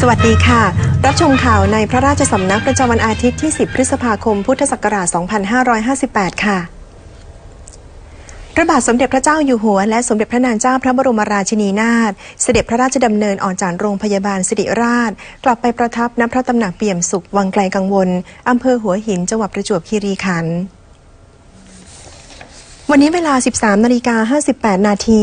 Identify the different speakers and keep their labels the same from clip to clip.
Speaker 1: สวัสดีค่ะ รับชมข่าวในพระราชสำนักประจำวันอาทิตย์ที่ 10 พฤษภาคม พุทธศักราช 2558 ค่ะพระบาทสมเด็จพระเจ้าอยู่หัว และสมเด็จพระนางเจ้าพระบรมราชินีนาถเสด็จพระราชดำเนินออกจากโรงพยาบาลสิริราช กลับไปประทับณพระตำหนักเปี่ยมสุขวังไกลกังวลอำเภอหัวหินจังหวัดประจวบคีรีขันธ์ วันนี้เวลา 13 นาฬิกา 58 นาที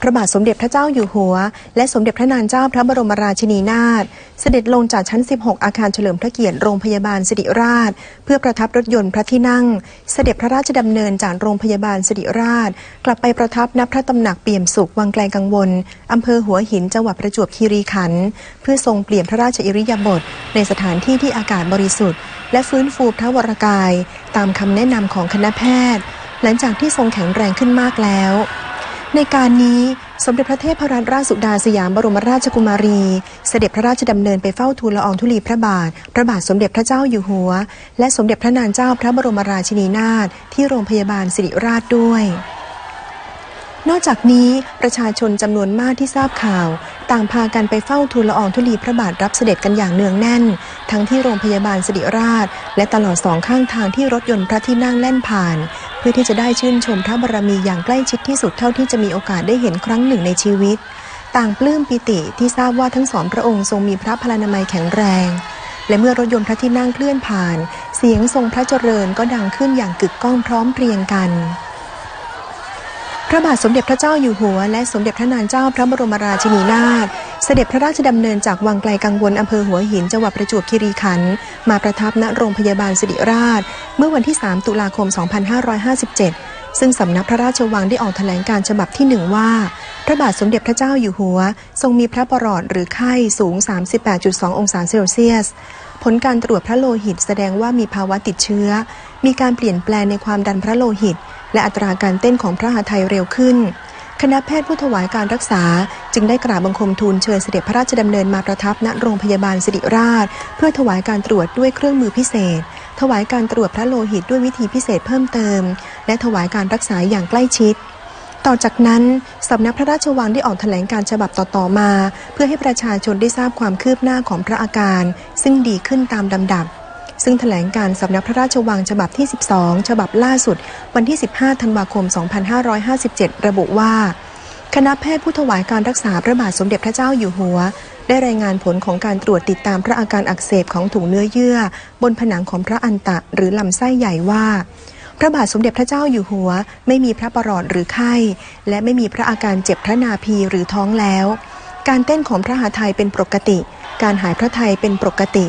Speaker 1: พระบาทสมเด็จพระเจ้าอยู่หัว และสมเด็จพระนางเจ้าพระบรมราชินีนาถ เสด็จลงจากชั้น 16 อาคารเฉลิมพระเกียรติ โรงพยาบาลสิริราช เพื่อประทับรถยนต์พระที่นั่ง เสด็จพระราชดำเนินจากโรงพยาบาลสิริราช กลับไปประทับณพระตำหนักเปี่ยมสุข วังไกลงกังวล อำเภอหัวหิน จังหวัดประจวบคีรีขันธ์ เพื่อทรงเปลี่ยนพระราชอิริยาบถในสถานที่ที่อากาศบริสุทธิ์ และฟื้นฟูพระวรกาย ตามคำแนะนำของคณะแพทย์ หลังจากที่ทรงแข็งแรงขึ้นมากแล้ว ในการนี้สมเด็จพระเทพรัตนราชสุดาสยามบรมราชกุมารี เสด็จพระราชดำเนินไปเฝ้าทูลละอองธุลีพระบาท พระบาทสมเด็จพระเจ้าอยู่หัว และสมเด็จพระนางเจ้าพระบรมราชินีนาถที่โรงพยาบาลสิริราชด้วย นอกจากนี้ประชาชนจำนวนมากที่ทราบข่าว ต่างพากันไปเฝ้าทูลละอองธุลีพระบาทรับเสด็จกันอย่างเนืองแน่น ทั้งที่โรงพยาบาลสิริราช และตลอดสองข้างทางที่รถยนต์พระที่นั่งแล่นผ่าน พื่อที่จะได้ชื่นชมพระบารมีอย่างใกล้ชิดที่สุดเท่าที่จะมีโอกาสได้เห็นครั้งหนึ่งในชีวิต ต่างปลื้มปิติที่ทราบว่าทั้งสองพระองค์ทรงมีพระพลานามัยแข็งแรง และเมื่อรถยนต์พระที่นั่งเคลื่อนผ่าน เสียงทรงพระเจริญก็ดังขึ้นอย่างกึกก้องพร้อมเพรียงกัน ระบาทสมเด็จพระเจ้าอยู่หัว และสมเด็จพระนางเจ้าพระบรมราชินีนาถเสด็จพระราชดำเนินจากวังไกลกังวลอำเภอหัวหินจังหวัดประจวบคีรีขันธ์มาประทับณโรงพยาบาลสิริราช เมื่อวันที่ 3 ตุลาคม 2557 ซึ่งสำนักพระราชวังได้ออกแถลงการฉบับที่หนึ่งว่า พระบาทสมเด็จพระเจ้าอยู่หัว ทรงมีพระประหลอดหรือไข้สูง 38.2 องศาเซลเซียสผลการตรวจพระโลหิตแสดงว่ามีภาวะติดเชื้อ มีการเปลี่ยนแปลงในความดันพระโลหิต และอัตราการเต้นของพระหฤทัยเร็วขึ้น คณะแพทย์ผู้ถวายการรักษา จึงได้กราบบังคมทูลเชิญเสด็จพระราชดำเนินมาประทับณโรงพยาบาลสิริราช เพื่อถวายการตรวจด้วยเครื่องมือพิเศษ ถวายการตรวจพระโลหิตด้วยวิธีพิเศษเพิ่มเติม และถวายการรักษาอย่างใกล้ชิดต่อจากนั้น สำนักพระราชวังได้ออกแถลงการฉบับต่อ ๆ มา เพื่อให้ประชาชนได้ทราบความคืบหน้าของพระอาการ ซึ่งดีขึ้นตามลำดับ ซึ่งแถลงการสำนักพระราชวังฉบับที่ 12 ฉบับล่าสุด วันที่ 15 ธันวาคม 2557 ระบุว่า คณะแพทย์ผู้ถวายการรักษาพระบาทสมเด็จพระเจ้าอยู่หัว ได้รายงานผลของการตรวจติดตามพระอาการอักเสบของถุงเนื้อเยื่อ บนผนังของพระอันตะ หรือลำไส้ใหญ่ว่าพระบาทสมเด็จพระเจ้าอยู่หัว ไม่มีพระประหลอดหรือไข้ และไม่มีพระอาการเจ็บพระนาภีหรือท้องแล้ว การเต้นของพระหาไทยเป็นปกติ การหายพระไทยเป็นปกติ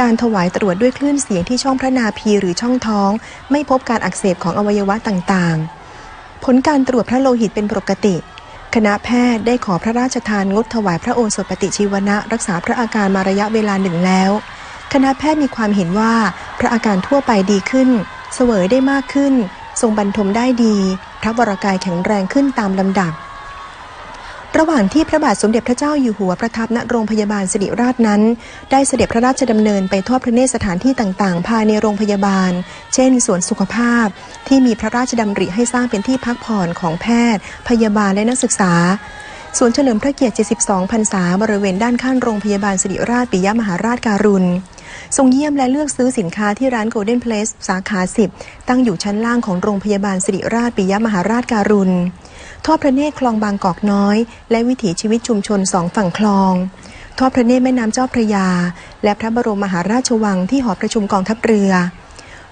Speaker 1: การถวายตรวจด้วยคลื่นเสียงที่ช่องพระนาภีหรือช่องท้อง ไม่พบการอักเสบของอวัยวะต่างๆ ผลการตรวจพระโลหิตเป็นปกติ คณะแพทย์ได้ขอพระราชทานงดถวายพระโอสถปฏิชีวนะรักษาพระอาการมาระยะเวลาหนึ่งแล้ว คณะแพทย์มีความเห็นว่าพระอาการทั่วไปดีขึ้น เสวยได้มากขึ้น ทรงบรรทมได้ดี พระวรากายแข็งแรงขึ้นตามลำดับ ระหว่างที่พระบาทสมเด็จพระเจ้าอยู่หัวประทับณโรงพยาบาลสิริราชนั้น ได้เสด็จพระราชดำเนินไปทอดพระเนตรสถานที่ต่างๆ ภายในโรงพยาบาล เช่นสวนสุขภาพ ที่มีพระราชดำริให้สร้างเป็นที่พักผ่อนของแพทย์ พยาบาลและนักศึกษาสวนเฉลิมพระเกียรติ 72 พรรษา บริเวณด้านข้างโรงพยาบาลสิริราชปิยมหาราชการุณ ทรงเยี่ยมและเลือกซื้อสินค้าที่ร้าน Golden Place สาขา 10 ตั้งอยู่ชั้นล่างของโรงพยาบาลสิริราชปิยมหาราชการุณ ทอดพระเนตรคลองบางกอกน้อย และวิถีชีวิตชุมชนสองฝั่งคลอง ทอดพระเนตรแม่น้ำเจ้าพระยา และพระบรมมหาราชวังที่หอประชุมกองทัพเรือ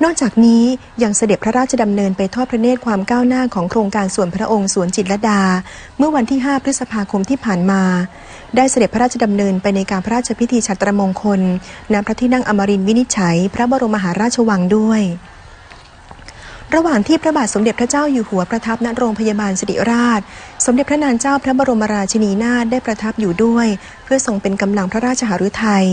Speaker 1: นอกจากนี้ยังเสด็จพระราชดำเนินไปทอดพระเนตรความก้าวหน้าของโครงการส่วนพระองค์สวนจิตรดา เมื่อวันที่ 5 พฤษภาคมที่ผ่านมา ได้เสด็จพระราชดำเนินไปในการพระราชพิธีฉัตรมงคลณพระที่นั่งอมรินทร์วินิจฉัย พระบรมมหาราชวังด้วย ระหว่างที่พระบาทสมเด็จพระเจ้าอยู่หัวประทับณโรงพยาบาลสิริราช สมเด็จพระนางเจ้าพระบรมราชินีนาถได้ประทับอยู่ด้วย เพื่อทรงเป็นกำลังพระราชหฤทัย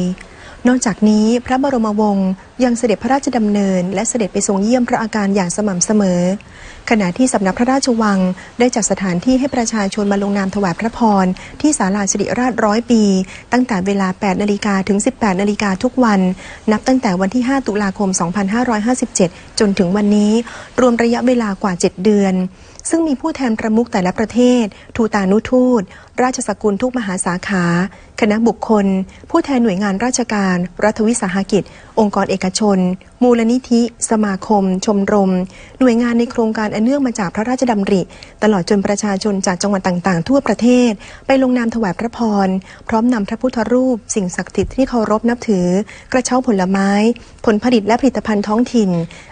Speaker 1: นอกจากนี้พระบรมวงศ์ยังเสด็จพระราชดำเนิน และเสด็จไปทรงเยี่ยมพระอาการอย่างสม่ำเสมอ ขณะที่สำนักพระราชวังได้จัดสถานที่ให้ประชาชนมาลงนามถวายพระพร ที่ศาลาสิริราชร้อยปี ตั้งแต่เวลา 8 นาฬิกาถึง 18 นาฬิกาทุกวัน นับตั้งแต่วันที่ 5 ตุลาคม 2557 จนถึงวันนี้ รวมระยะเวลากว่า 7 เดือน ซึ่งมีผู้แทนประมุขแต่ละประเทศ ทูตานุทูต ราชสกุลทุกมหาสาขา คณะบุคคล ผู้แทนหน่วยงานราชการ รัฐวิสาหกิจ องค์กรเอกชน มูลนิธิ สมาคม ชมรม หน่วยงานในโครงการอันเนื่องมาจากพระราชดำริ ตลอดจนประชาชนจากจังหวัดต่างๆ ทั่วประเทศ ไปลงนามถวายพระพร พร้อมนำพระพุทธรูป สิ่งศักดิ์สิทธิ์ที่เคารพนับถือ กระเช้าผลไม้ ผลผลิตและผลิตภัณฑ์ท้องถิ่น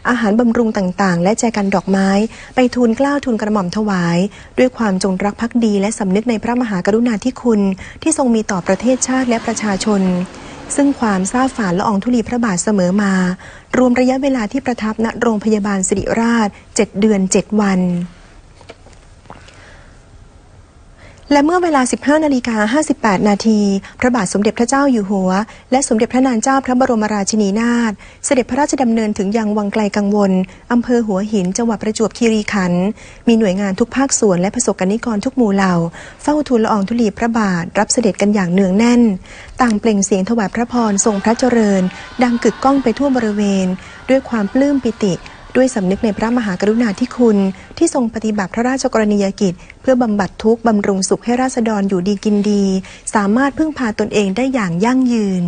Speaker 1: อาหารบำรุงต่างๆ และแจกันดอกไม้ ไปทูลกล้าวทูลกระหม่อมถวาย ด้วยความจงรักภักดีและสำนึกในพระมหากรุณาธิคุณ ที่ทรงมีต่อประเทศชาติและประชาชน ซึ่งความซาบฝานละอองธุลีพระบาทเสมอมา รวมระยะเวลาที่ประทับณโรงพยาบาลสิริราช 7 เดือน 7 วัน และเมื่อเวลา 15 นาฬิกา 58 นาที พระบาทสมเด็จพระเจ้าอยู่หัว และสมเด็จพระนางเจ้าพระบรมราชินีนาถ เสด็จพระราชดำเนินถึงยังวังไกลกังวล อำเภอหัวหิน จังหวัดประจวบคีรีขันธ์ มีหน่วยงานทุกภาคส่วนและประสบกนิกรทุกหมู่เหล่า เฝ้าทูลละอองธุลีพระบาท รับเสด็จกันอย่างเนืองแน่น ต่างเปล่งเสียงถวายพระพร ทรงพระเจริญ ดังกึกก้องไปทั่วบริเวณ ด้วยความปลื้มปิติ ด้วยสำนึกในพระมหากรุณาธิคุณ ที่ทรงปฏิบัติพระราชกรณียกิจ เพื่อบำบัดทุกข์บำรุงสุขให้ราษฎรอยู่ดีกินดี สามารถพึ่งพาตนเองได้อย่างยั่งยืน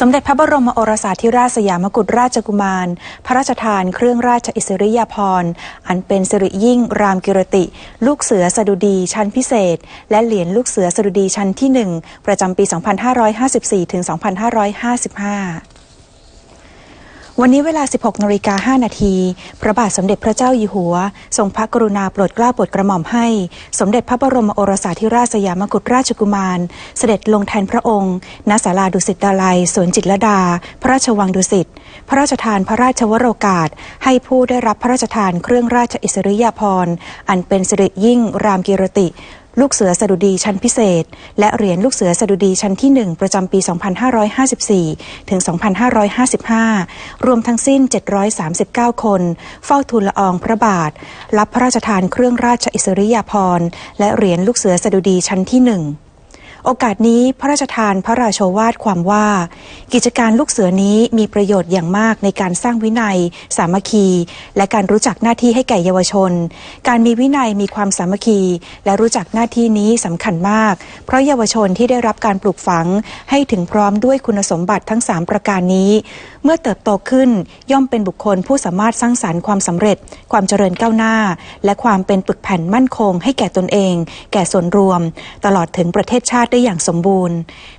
Speaker 2: สมเด็จพระบรมโอรสาธิราชสยามกุฎราชกุมาร พระราชทานเครื่องราชอิสริยาภรณ์ อันเป็นสิริยิ่ง รามกิรติ ลูกเสือสดุดีชั้นพิเศษ และเหรียญลูกเสือสดุดีชั้นที่หนึ่งประจำปี 2554ถึง2555 วันนี้เวลา 16นาฬิกา5นาที พระบาทสมเด็จพระเจ้าอยู่หัว ทรงพระกรุณาโปรดเกล้าโปรดกระหม่อมให้ สมเด็จพระบรมโอรสาธิราชสยามกุฎราชกุมาร เสด็จลงแทนพระองค์ ณ ศาลาดุสิตดาลัย สวนจิตรลดา พระราชวังดุสิต พระราชทานพระราชวโรกาส ให้ผู้ได้รับพระราชทานเครื่องราชอิสริยาภรณ์ อันเป็นสิริยิ่งรามกิรติ ลูกเสือสดุดีชั้นพิเศษ และเหรียญลูกเสือสดุดีชั้นที่ 1 ประจำปี 2554 ถึง 2555 รวมทั้งสิ้น 739 คน เฝ้าทูลละอองพระบาท รับพระราชทานเครื่องราชอิสริยาภรณ์และเหรียญลูกเสือสดุดีชั้นที่ 1 โอกาสนี้พระราชทานพระราโชวาทความว่า กิจการลูกเสือนี้มีประโยชน์อย่างมากในการสร้างวินัย สามัคคี และการรู้จักหน้าที่ให้แก่เยาวชน การมีวินัยมีความสามัคคี และรู้จักหน้าที่นี้สำคัญมาก เพราะเยาวชนที่ได้รับการปลูกฝัง ให้ถึงพร้อมด้วยคุณสมบัติทั้ง 3 ประการนี้ เมื่อเติบโตขึ้นย่อมเป็นบุคคลผู้สามารถสร้างสารรค์ความสำเร็จ ความเจริญก้าวหน้า และความเป็นปึกแผ่นมั่นคง ให้แก่ตนเอง แก่ส่วนรวม ตลอดถึงประเทศชาติได้อย่างสมบูรณ์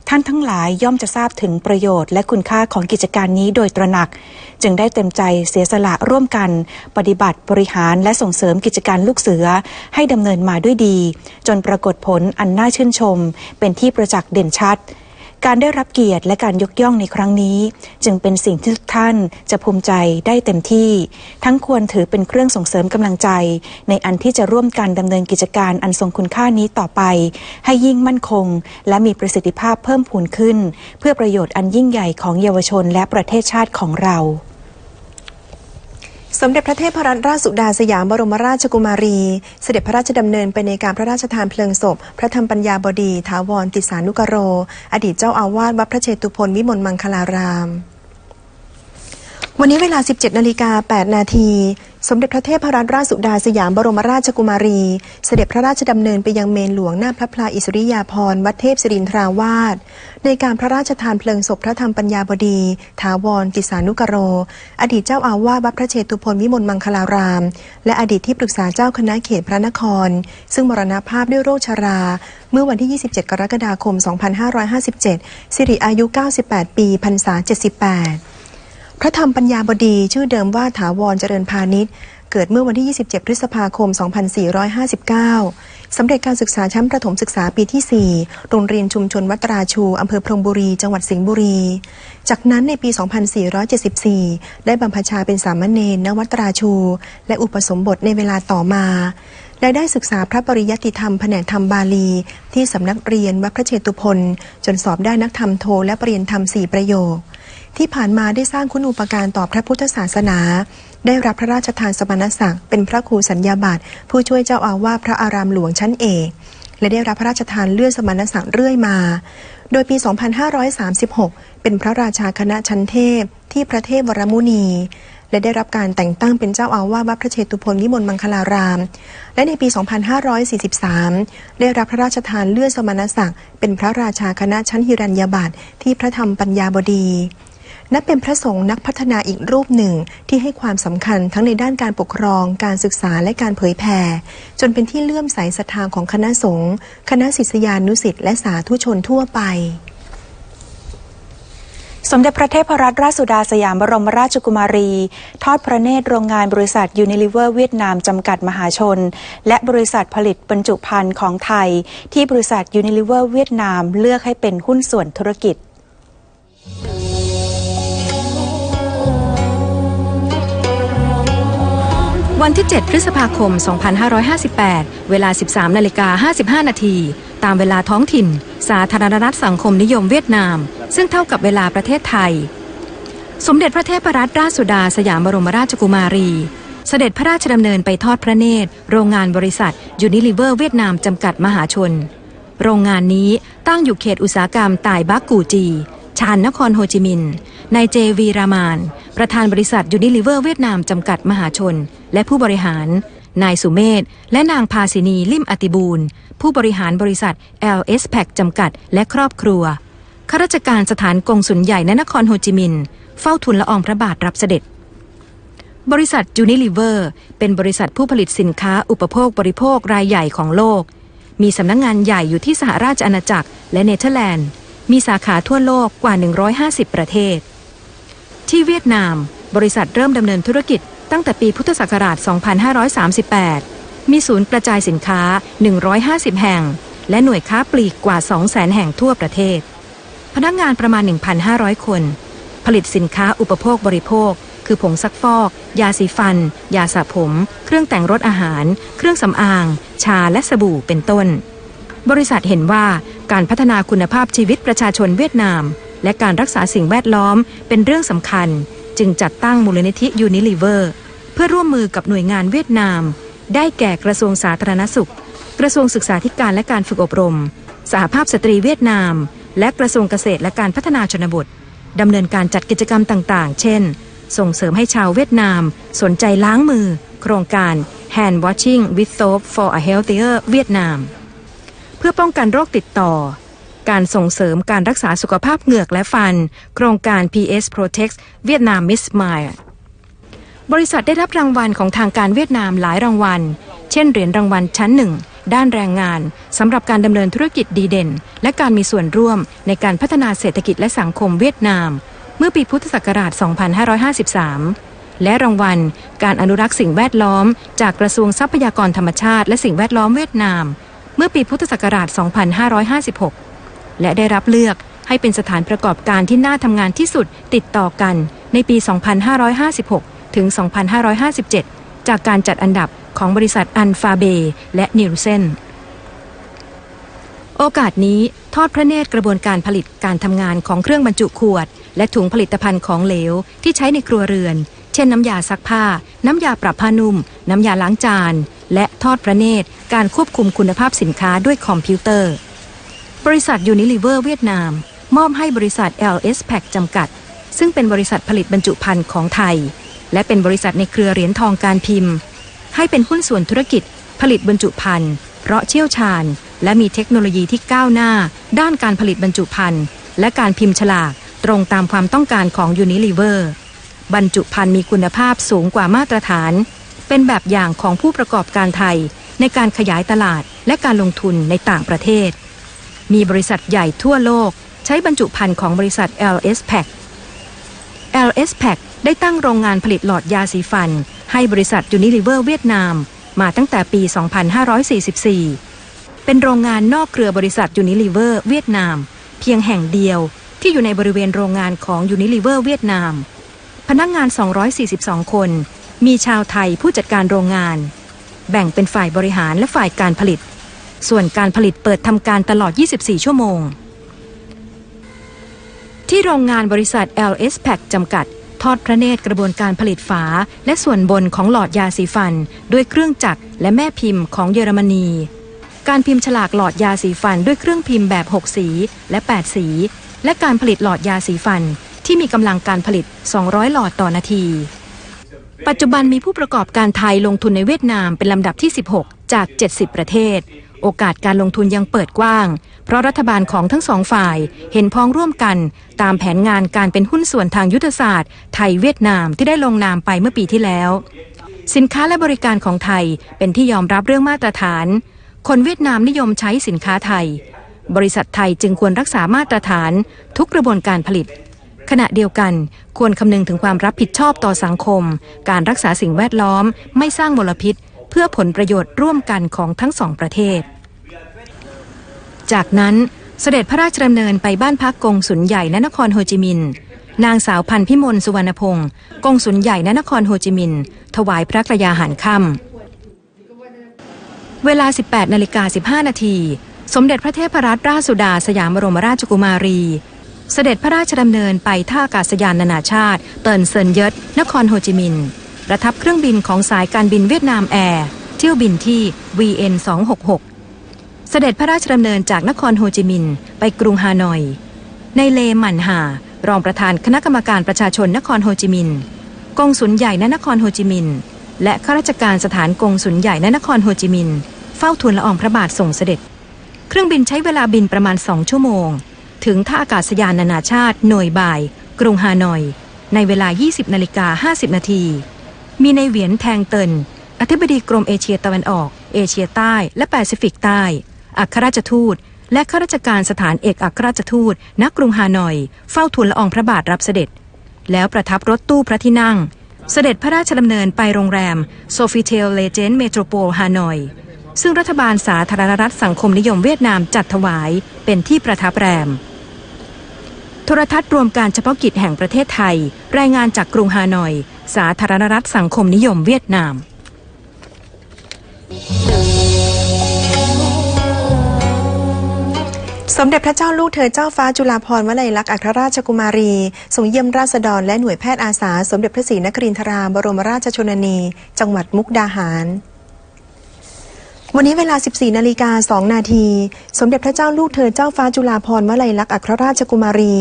Speaker 2: ท่านทั้งหลายย่อมจะทราบถึงประโยชน์และคุณค่าของกิจการนี้โดยตระหนัก จึงได้เต็มใจเสียสละร่วมกัน ปฏิบัติบริหารและส่งเสริมกิจการลูกเสือให้ดำเนินมาด้วยดี จนปรากฏผลอันน่าชื่นชม เป็นที่ประจักษ์เด่นชัด การได้รับเกียรติและการยกย่องในครั้งนี้ จึงเป็นสิ่งที่ทุกท่านจะภูมิใจได้เต็มที่ ทั้งควรถือเป็นเครื่องส่งเสริมกำลังใจ ในอันที่จะร่วมกันดำเนินกิจการอันทรงคุณค่านี้ต่อไป ให้ยิ่งมั่นคง และมีประสิทธิภาพเพิ่มพูนขึ้น เพื่อประโยชน์อันยิ่งใหญ่ของเยาวชนและประเทศชาติของเรา
Speaker 1: สมเด็จพระเทพรัตนราชสุดาสยามบรมราชกุมารี เสด็จพระราชดำเนินไปในการพระราชทานเพลิงศพ พระธรรมปัญญาบดี ถาวรติสานุกโร อดีตเจ้าอาวาสวัดพระเชตุพนวิมลมังคลาราม วันนี้เวลา 17 นาฬิกา 8 นาที สมเด็จพระเทพรัตนราชสุดาสยามบรมราชกุมารี เสด็จพระราชดำเนินไปยังเมนหลวงหน้าพระพลาอิสริยาภรณ์วัดเทพศิรินทราวาส ในการพระราชทานเพลิงศพพระธรรมปัญญาบดี ถาวรติสานุกโร อดีตเจ้าอาวาสวัดพระเชตุพนวิมลมังคลาราม และอดีตที่ปรึกษาเจ้าคณะเขตพระนคร ซึ่งมรณภาพด้วยโรคชรา เมื่อวันที่ 27 กรกฎาคม 2557 สิริอายุ 98 ปีพรรษา78 ระธรรมปัญญาบดีชื่อเดิมว่าถาวรเจริญพาณิชย์ เกิดเมื่อวันที่ 27 พฤษภาคม 2459 สำเร็จการศึกษาชั้นประถมศึกษาปีที่ 4 โรงเรียนชุมชนวัตราชู อำเภอพรมบุรี จังหวัดสิงห์บุรี จากนั้นในปี 2474 ได้บรรพชาเป็นสามเณรณวัตราชู และอุปสมบทในเวลาต่อมาและได้ศึกษาพระปริยัติธรรมแผนกธรรมบาลี ที่สำนักเรียนวัดพระเชตุพนจนสอบได้นักธรรมโทและปรริญญธรรมสี่ประโยค ที่ผ่านมาได้สร้างคุณูปการต่อพระพุทธศาสนา ได้รับพระราชทานสมณศักดิ์เป็นพระครูสัญญาบัตรผู้ช่วยเจ้าอาวาสพระอารามหลวงชั้นเอกและได้รับพระราชทานเลื่อนสมณศักดิ์เรื่อยมา โดยปี 2536 เป็นพระราชาคณะชั้นเทพที่พระเทพวรมุนี และได้รับการแต่งตั้งเป็นเจ้าอาวาสวัดพระเชตุพนวิมลมังคลาราม และในปี 2543 ได้รับพระราชทานเลื่อนสมณศักดิ์เป็นพระราชาคณะชั้นฮิรัญญาบัตรที่พระธรรมปัญญาบดี นับเป็นพระสงฆ์นักพัฒนาอีกรูปหนึ่งที่ให้ความสำคัญทั้งในด้านการปกครอง การศึกษาและการเผยแผ่ จนเป็นที่เลื่อมใสศรัทธาของคณะสงฆ์คณะศิษยานุสิษย์และสาธุชนทั่วไป
Speaker 2: สมเด็จพระเทพรัตนราชสุดาสยามบรมราชกุมารี ทอดพระเนตรโรงงานบริษัทยูนิลิเวอร์เวียดนามจำกัดมหาชน และบริษัทผลิตบรรจุภัณฑ์ของไทย ที่บริษัทยูนิลิเวอร์เวียดนามเลือกให้เป็นหุ้นส่วนธุรกิจ
Speaker 3: วันที่ 7 พฤษภาคม 2558 เวลา 13 นาฬิกา 55 นาที ตามเวลาท้องถิ่น สาธารณรัฐสังคมนิยมเวียดนาม ซึ่งเท่ากับเวลาประเทศไทย สมเด็จพระเทพรัตนราชสุดาสยามบรมราชกุมารี เสด็จพระราชดำเนินไปทอดพระเนตร โรงงานบริษัทยูนิลิเวอร์เวียดนามจำกัดมหาชน โรงงานนี้ตั้งอยู่เขตอุตสาหกรรมต่ายบักกูจี ชานนครโฮจิมินห์นายเจวีรามาน ประธานบริษัทยูนิลิเวอร์เวียดนามจำกัดมหาชน และผู้บริหาร นายสุเมธและนางพาสินีลิมอติบูลผู้บริหารบริษัท LS p a c จำกัด และครอบครัวข้าราชการสถานกงสุลใหญ่ณนครโฮจิมินห์เฝ้าทูลละอองพระบาทรับเสด็จ บริษัทยูนิลิเวอร์เป็นบริษัทผู้ผลิตสินค้าอุปโภคบริโภครายใหญ่ของโลก มีสำนักงงานใหญ่อยู่ที่สหราชอาณาจักรและเนเธอร์แลนด์ มีสาขาทั่วโลกกว่า 150 ประเทศ ที่เวียดนาม บริษัทเริ่มดำเนินธุรกิจตั้งแต่ปีพุทธศักราช 2538 มีศูนย์กระจายสินค้า 150 แห่ง และหน่วยค้าปลีกกว่า 200,000 แห่งทั่วประเทศ พนักงานประมาณ 1,500 คน ผลิตสินค้าอุปโภคบริโภค คือผงซักฟอก ยาสีฟัน ยาสระผม เครื่องแต่งรถอาหาร เครื่องสำอาง ชาและสบู่เป็นต้น บริษัทเห็นว่าการพัฒนาคุณภาพชีวิตประชาชนเวียดนาม และการรักษาสิ่งแวดล้อมเป็นเรื่องสำคัญ จึงจัดตั้งมูลนิธิยูนิลิเวอร์เพื่อร่วมมือกับหน่วยงานเวียดนาม ได้แก่กระทรวงสาธารณสุข กระทรวงศึกษาธิการและการฝึกอบรม สหภาพสตรีเวียดนาม และกระทรวงเกษตรและการพัฒนาชนบทดำเนินการจัดกิจกรรมต่าง ๆ เช่น ส่งเสริมให้ชาวเวียดนาม สนใจล้างมือ โครงการ Hand Washing with Soap for a Healthier เวียดนามเพื่อป้องกันโรคติดต่อ การส่งเสริมการรักษาสุขภาพเหงือกและฟัน โครงการ PS Protect Vietnam Miss Smile บริษัทได้รับรางวัลของทางการเวียดนามหลายรางวัล เช่นเหรียญรางวัลชั้นหนึ่งด้านแรงงานสำหรับการดำเนินธุรกิจดีเด่น และการมีส่วนร่วมในการพัฒนาเศรษฐกิจและสังคมเวียดนาม เมื่อปีพุทธศักราช 2553 และรางวัล การอนุรักษ์สิ่งแวดล้อม จากกระทรวงทรัพยากรธรรมชาติ และสิ่งแวดล้อมเวียดนาม เมื่อปีพุทธศักราช 2556 และได้รับเลือกให้เป็นสถานประกอบการที่น่าทำงานที่สุดติดต่อกันในปี 2556 ถึง 2557 จากการจัดอันดับของบริษัทอันฟาเบและนิวเซนโอกาสนี้ทอดพระเนตรกระบวนการผลิตการทำงานของเครื่องบรรจุขวด และถุงผลิตภัณฑ์ของเหลวที่ใช้ในครัวเรือน เช่นน้ำยาซักผ้า น้ำยาปรับผ้านุ่ม น้ำยาล้างจาน และทอดพระเนตรการควบคุมคุณภาพสินค้าด้วยคอมพิวเตอร์ บริษัทยูนิลิเวอร์เวียดนาม มอบให้บริษัท LS p a c จำกัด ซึ่งเป็นบริษัทผลิตบรรจุภัณฑ์ของไทย และเป็นบริษัทในเครือเหรียญทองการพิมพ์ ให้เป็นหุ้นส่วนธุรกิจ ผลิตบรรจุภัณฑ์เพราะเชี่ยวชาญ และมีเทคโนโลยีที่ก้าวหน้า ด้านการผลิตบรรจุภัณฑ์และการพิมพ์ฉลากตรงตามความต้องการของ Unilever บรรจุภัณฑ์มีคุณภาพสูงกว่ามาตรฐาน เป็นแบบอย่างของผู้ประกอบการไทยในการขยายตลาดและการลงทุนในต่างประเทศ มีบริษัทใหญ่ทั่วโลก ใช้บรรจุภัณฑ์ของบริษัท LS Pack LS Pack ได้ตั้งโรงงานผลิตหลอดยาสีฟัน ให้บริษัท Unilever เวียดนาม มาตั้งแต่ปี 2544 เป็นโรงงานนอกเครือบริษัท Unilever เวียดนาม เพียงแห่งเดียวที่อยู่ในบริเวณโรงงานของ Unilever เวียดนาม พนักงงาน 242 คน มีชาวไทยผู้จัดการโรงงาน แบ่งเป็นฝ่ายบริหารและฝ่ายการผลิต ส่วนการผลิตเปิดทำการตลอด 24 ชั่วโมง ที่โรงงานบริษัท LS Pack จำกัด ทอดพระเนตรกระบวนการผลิตฝา และส่วนบนของหลอดยาสีฟัน ด้วยเครื่องจักรและแม่พิมพ์ของเยอรมนี การพิมพ์ฉลากหลอดยาสีฟันด้วยเครื่องพิมพ์แบบ 6 สีและ 8 สี และการผลิตหลอดยาสีฟันที่มีกำลังการผลิต 200 หลอดต่อนาทีปัจจุบันมีผู้ประกอบการไทยลงทุนในเวียดนามเป็นลำดับที่ 16 จาก 70 ประเทศ โอกาสการลงทุนยังเปิดกว้าง เพราะรัฐบาลของทั้งสองฝ่ายเห็นพ้องร่วมกัน ตามแผนงานการเป็นหุ้นส่วนทางยุทธศาสตร์ ไทยเวียดนามที่ได้ลงนามไปเมื่อปีที่แล้ว สินค้าและบริการของไทยเป็นที่ยอมรับเรื่องมาตรฐาน คนเวียดนามนิยมใช้สินค้าไทย บริษัทไทยจึงควรรักษามาตรฐาน ทุกกระบวนการผลิตขณะเดียวกันควรคำนึงถึงความรับผิดชอบต่อสังคม การรักษาสิ่งแวดล้อมไม่สร้างมลพิษ เพื่อผลประโยชน์ร่วมกันของทั้งสองประเทศ จากนั้นเสด็จพระราชดำเนินไปบ้านพักกงสุลใหญ่ณนครโฮจิมินห์นางสาวพันพิมลสุวรรณพงศ์กงสุลใหญ่ณนครโฮจิมินห์ถวายพระกระยาหารค่ำเวลา 18นาฬิกา15 นาที สมเด็จพระเทพรัตนราชสุดาสยามบรมราชกุมารี เสด็จพระราชดำเนินไปท่าอากาศยานนานาชาติ เตินเซินเยิตนครโฮจิมินห์ประทับเครื่องบินของสายการบินเวียดนามแอร์เที่ยวบินที่ VN 266 เสด็จพระราชดำเนินจากนครโฮจิมินห์ไปกรุงฮานอย ในเลหมันหารองประธานคณะกรรมการประชาชนนครโฮจิมินห์กงสุลใหญ่ณนครโฮจิมินห์และข้าราชการสถานกงสุลใหญ่ณนครโฮจิมินห์เฝ้าทูลละอองพระบาทส่งเสด็จ เครื่องบินใช้เวลาบินประมาณ2ชั่วโมง ถึงท่าอากาศยานนานาชาติ หน่วยบ่าย กรุงฮานอย ในเวลา 20นาฬิกา50 นาทีมีในเหวียนแทงเตินอธิบดีกรมเอเชียตะวันออก เอเชียใต้และแปซิฟิกใต้ อัครราชทูต และข้าราชการสถานเอกอัครราชทูตณกรุงฮานอย เฝ้าทูลละอองพระบาทรับเสด็จ แล้วประทับรถตู้พระที่นั่ง เสด็จพระราชดำเนินไปโรงแรมโซฟิเทลเลเจนเมโทรโพลฮานอย ซึ่งรัฐบาลสาธารณรัฐสังคมนิยมเวียดนามจัดถวายเป็นที่ประทับแรมโทรทัศน์รวมการเฉพาะกิจแห่งประเทศไทย รายงานจากกรุงฮานอย สาธารณรัฐสังคมนิยมเวียดนาม
Speaker 1: สมเด็จพระเจ้าลูกเธอเจ้าฟ้าจุฬาภรณ์วลัยลักษณ์อัครราชกุมารีทรงเยี่ยมราษฎรและหน่วยแพทย์อาสา สมเด็จพระศรีนครินทราบรมราชชนนี จังหวัดมุกดาหาร วันนี้เวลา 14 นาฬิกา 2 นาที สมเด็จพระเจ้าลูกเธอเจ้าฟ้าจุฬาภรณ์วลัยลักษณ์อัครราชกุมารี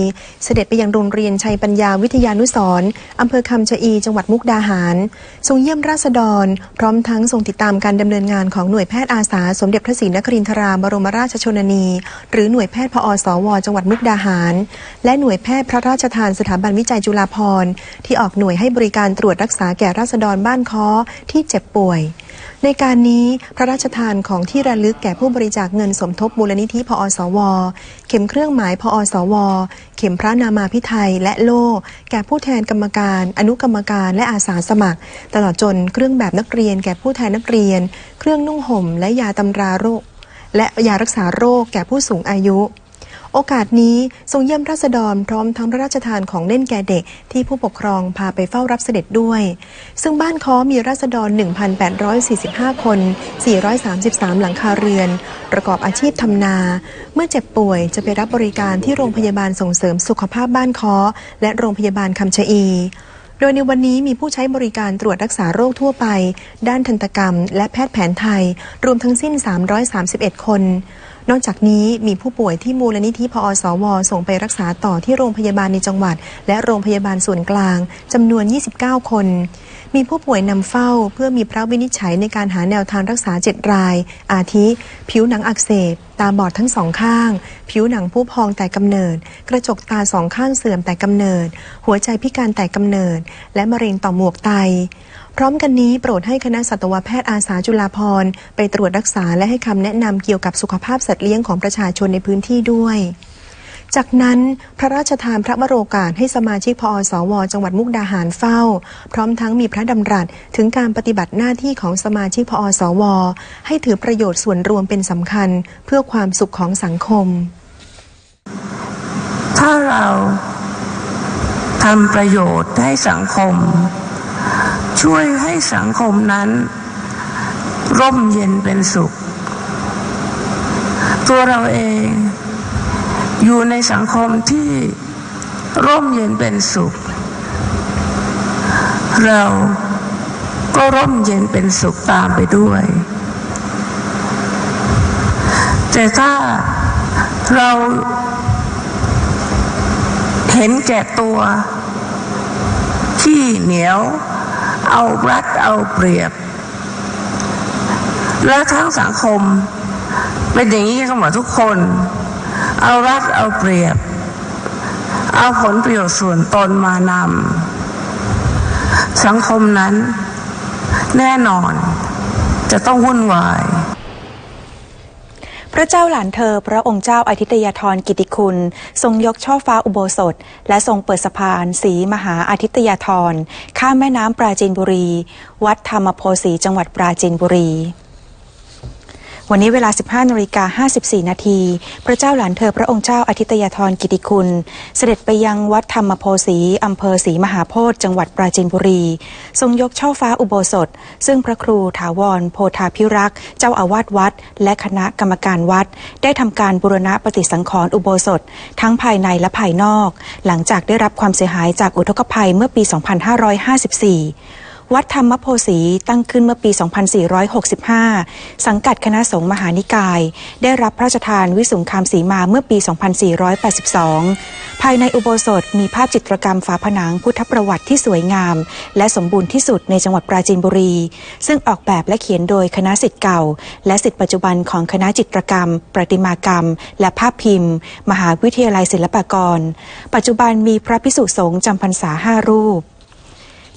Speaker 1: เสด็จไปยังโรงเรียนชัยปัญญาวิทยานุสร์อำเภอคำชะอี จังหวัดมุกดาหาร ทรงเยี่ยมราษฎร พร้อมทั้งทรงติดตามการดำเนินงานของหน่วยแพทย์อาสา สมเด็จพระศรีนครินทราบรมราชชนนี หรือหน่วยแพทย์พอสว จังหวัดมุกดาหาร และหน่วยแพทย์พระราชทานสถาบันวิจัยจุฬาภรณ์ที่ออกหน่วยให้บริการตรวจรักษาแก่ราษฎรบ้านค้อที่เจ็บป่วย ในการนี้พระราชทานของที่ระลึกแก่ผู้บริจาคเงินสมทบมูลนิธิพอสว เข็มเครื่องหมายพอสว เข็มพระนามาพิไทยและโล่แก่ผู้แทนกรรมการ อนุกรรมการและอาสาสมัคร ตลอดจนเครื่องแบบนักเรียนแก่ผู้แทนนักเรียน เครื่องนุ่งห่ม และยาตำราโรค และยารักษาโรคแก่ผู้สูงอายุ โอกาสนี้ทรงเยี่ยมราษฎรพร้อมทั้งพระราชทานของเล่นแก่เด็กที่ผู้ปกครองพาไปเฝ้ารับเสด็จด้วย ซึ่งบ้านค้อมีราษฎร 1,845 คน 433 หลังคาเรือน ประกอบอาชีพทำนา เมื่อเจ็บป่วยจะไปรับบริการที่โรงพยาบาลส่งเสริมสุขภาพบ้านค้อ และโรงพยาบาลคำชะอีโดยในวันนี้มีผู้ใช้บริการตรวจรักษาโรคทั่วไป ด้านทันตกรรม และแพทย์แผนไทย รวมทั้งสิ้น 331 คน นอกจากนี้มีผู้ป่วยที่มูลนิธิพอสว ส่งไปรักษาต่อที่โรงพยาบาลในจังหวัด และโรงพยาบาลส่วนกลางจำนวน 29 คน มีผู้ป่วยนำเฝ้าเพื่อมีพระวินิจฉัยในการหาแนวทางรักษา 7 ราย อาทิ ผิวหนังอักเสบ ตาบอดทั้งสองข้าง ผิวหนังผู้พองแต่กำเนิด กระจกตาสองข้างเสื่อมแต่กำเนิด หัวใจพิการแต่กำเนิด และมะเร็งต่อหมวกไต พร้อมกันนี้โปรดให้คณะสัตวแพทย์อาสาจุฬาภรณ์ไปตรวจรักษาและให้คำแนะนำเกี่ยวกับสุขภาพสัตว์เลี้ยงของประชาชนในพื้นที่ด้วย จากนั้นพระราชทานพระวโรกาสให้สมาชิกพอสว จังหวัดมุกดาหารเฝ้า พร้อมทั้งมีพระดำรัสถึงการปฏิบัติหน้าที่ของสมาชิกพอสว ให้ถือประโยชน์ส่วนรวมเป็นสำคัญ เพื่อความสุขของสังคม
Speaker 4: ถ้าเราทำประโยชน์ให้สังคม ช่วยให้สังคมนั้น ร่มเย็นเป็นสุข ตัวเราเองอยู่ในสังคมที่ร่มเย็นเป็นสุข เราก็ร่มเย็นเป็นสุขตามไปด้วย แต่ถ้าเราเห็นแก่ตัว ขี้เหนียว เอารัดเอาเปรียบ และทั้งสังคม เป็นอย่างนี้กันหมดทุกคน เอารัดเอาเปรียบ เอาผลประโยชน์ส่วนตนมานำสังคมนั้น แน่นอนจะต้องวุ่นวาย
Speaker 2: พระเจ้าหลานเธอ พระองค์เจ้าอาทิตยธรกิติคุณ ทรงยกช่อฟ้าอุโบสถ และทรงเปิดสะพานสีมหาอาทิตยธรข้ามแม่น้ำปราจีนบุรี วัดธรรมโพสีจังหวัดปราจีนบุรี วันนี้เวลา 15นาฬิกา54 นาที พระเจ้าหลานเธอพระองค์เจ้าอาทิตยธรกิติคุณ เสด็จไปยังวัดธรรมโพสีอำเภอศรีมหาโพธิ์จังหวัดปราจีนบุรี ทรงยกช่อฟ้าอุโบสถ ซึ่งพระครูถาวร โพธาพิรักษ์ เจ้าอาวาสวัด และคณะกรรมการวัด ได้ทำการบูรณะปฏิสังขรณ์อุโบสถ ทั้งภายในและภายนอก หลังจากได้รับความเสียหายจากอุทกภัยเมื่อปี 2554 วัดธรรมโพสีตั้งขึ้นเมื่อปี 2465 สังกัดคณะสงฆ์มหานิกาย ได้รับพระราชทานวิสุงคามสีมาเมื่อปี 2482 ภายในอุโบสถมีภาพจิตรกรรมฝาผนังพุทธประวัติที่สวยงาม และสมบูรณ์ที่สุดในจังหวัดปราจีนบุรี ซึ่งออกแบบและเขียนโดยคณะสิทธิ์เก่า และสิทธิ์ปัจจุบันของคณะจิตรกรรม ประติมากรรม และภาพพิมพ์ มหาวิทยาลัยศิลปากร ปัจจุบันมีพระพิสุสงฆ์จำพรรษาห้ารูป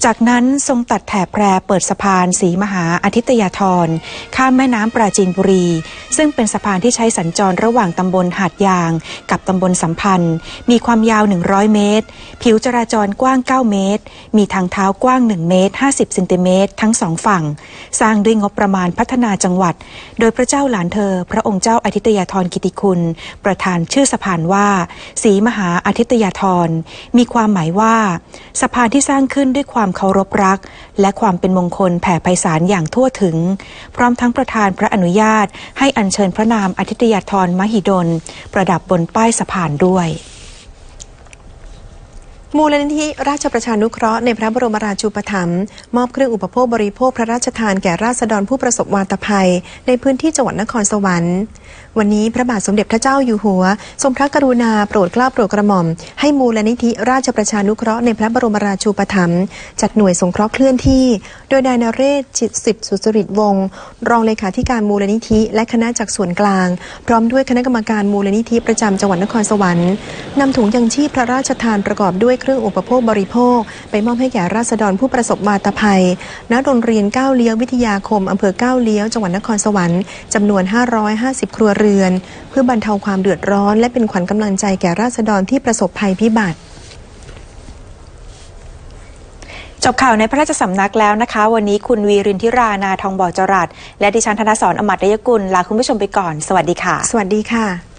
Speaker 2: จากนั้นทรงตัดแถบแพรเปิดสะพานสีมหาอาทิตยาธรข้ามแม่น้ำปราจีนบุรี ซึ่งเป็นสะพานที่ใช้สัญจรระหว่างตำบลหาดยาง กับตำบลสัมพันธ์ มีความยาว 100 เมตร ผิวจราจรกว้าง 9 เมตร มีทางเท้ากว้าง 1 เมตร 50เซนติเมตรทั้งสองฝั่ง สร้างด้วยงบประมาณพัฒนาจังหวัด โดยพระเจ้าหลานเธอ พระองค์เจ้าอาทิตยาธรกิติคุณ ประธานชื่อสะพานว่าสีมหาอาทิตยาธรมีความหมายว่า สะพานที่สร้างขึ้นด้วยความเคารพรัก และความเป็นมงคลแผ่ไพศาลอย่างทั่วถึง พร้อมทั้งประธานพระอนุญาต ให้อัญเชิญพระนามอธิตยธรมหิดล ประดับบนป้ายสะพานด้วย
Speaker 1: มูลนิธิราชประชานุเคราะห์ในพระบรมราชูปถัมภ์มอบเครื่องอุปโภคบริโภคพระราชทานแก่ราษฎรผู้ประสบวาตภัย ในพื้นที่จังหวัดนครสวรรค์ วันนี้พระบาทสมเด็จพระเจ้าอยู่หัว ทรงพระกรุณาโปรดเกล้าโปรดกระหม่อม ให้มูลนิธิราชประชานุเคราะห์ในพระบรมราชูปถัมภ์จัดหน่วยสงเคราะห์เคลื่อนที่ โดยนายนเรศจิตสิทธสุจริตวงศ์รองเลขาธิการมูลนิธิ และคณะจากส่วนกลาง พร้อมด้วยคณะกรรมการมูลนิธิประจำจังหวัดนครสวรรค์นำถุงยังชีพพระราชทานประกอบด้วยเครื่องอุปโภคบริโภค ไปมอบให้แก่ราษฎรผู้ประสบวาตภัย ณ โรงเรียนก้าวเลี้ยววิทยาคมอำเภอก้าวเลี้ยว จังหวัดนครสวรรค์จำนวน 550 ครัวเรือน เพื่อบรรเทาความเดือดร้อน และเป็นขวัญกำลังใจแก่ราษฎรที่ประสบภัยพิบัติ
Speaker 2: จบข่าวในพระราชสำนักแล้วนะคะ วันนี้คุณวีรินทิรานาทองบ่อจรัสและดิฉันธนสรอมัตยกุลลาคุณผู้ชมไปก่อน สวัสดีค่ะ
Speaker 1: สวัสดีค่ะ